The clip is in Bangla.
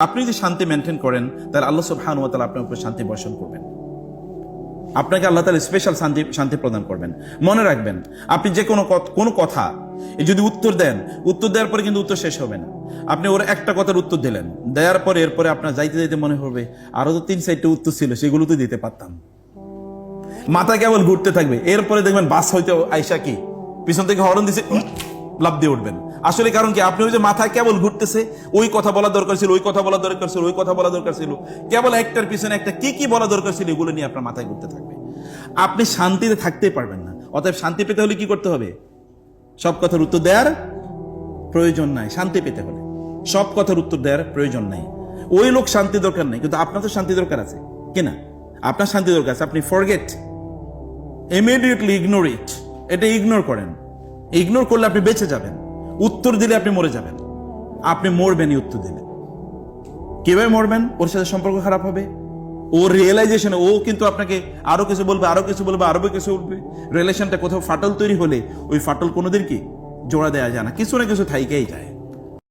আপনি যদি শান্তি মেনটেন করেন, তাহলে আল্লাহ সুবহানাহু ওয়া তাআলা আপনার উপর শান্তি বর্ষণ করবেন। আপনাকে আল্লাহ তাআলা স্পেশাল শান্তি শান্তি প্রদান করবেন। মনে রাখবেন, আপনি যে কোনো কোনো কথা যদি উত্তর দেন, উত্তর দেওয়ার পরে কিন্তু উত্তর শেষ হবে না। আপনি ওর একটা কথার উত্তর দিলেন। দেওয়ার পরে এরপরে আপনার যাইতে যাইতে মনে হবে, আরও তো তিন চারটে উত্তর ছিল, সেগুলো তো দিতে পারতাম। মাথা কেবল ঘুরতে থাকবে। এরপরে দেখবেন বাস হইতে আইসা কি? পিছন থেকে হরন দিছে লাফ দিয়ে উঠবেন। আসলে কারণ কি? আপনি ওই যে মাথায় কেবল ঘুরতেছে, ওই কথা বলা দরকার ছিল, ওই কথা বলা দরকার ছিল, ওই কথা বলা দরকার ছিল। কেবল একটার পিছনে একটা কি কি বলা দরকার ছিল, এগুলো নিয়ে আপনার মাথায় ঘুরতে থাকবে। আপনি শান্তিতে থাকতেই পারবেন না। অতএব শান্তি পেতে হলে কি করতে হবে? সব কথার উত্তর দেওয়ার প্রয়োজন নাই, শান্তি পেতে হলে। সব কথার উত্তর দেওয়ার প্রয়োজন নাই। ওই লোক শান্তি দরকার নাই, কিন্তু আপনার তো শান্তি দরকার আছে। কিনা আপনার শান্তি দরকার আছে, আপনি ফরগেট ইমিডিয়েটলি ইগনোর ইট এটা ইগনোর করেন। ইগনোর করলে আপনি বেঁচে যাবেন। উত্তর দিলে আপনি মরে যাবেন। আপনি মরবেনই উত্তর দিলে। কীভাবে মরবেন? ওর সাথে সম্পর্ক খারাপ হবে। ও রিয়েলাইজেশন ও কিন্তু আপনাকে আরও কিছু বলবে আরও কিছু বলবে আরও কিছু উঠবে রিলেশনটা কোথাও ফাটল তৈরি হলে ওই ফাটল কোনোদিন কি জোড়া দেওয়া যায় না। কিছু না কিছু থাইকেই যায়।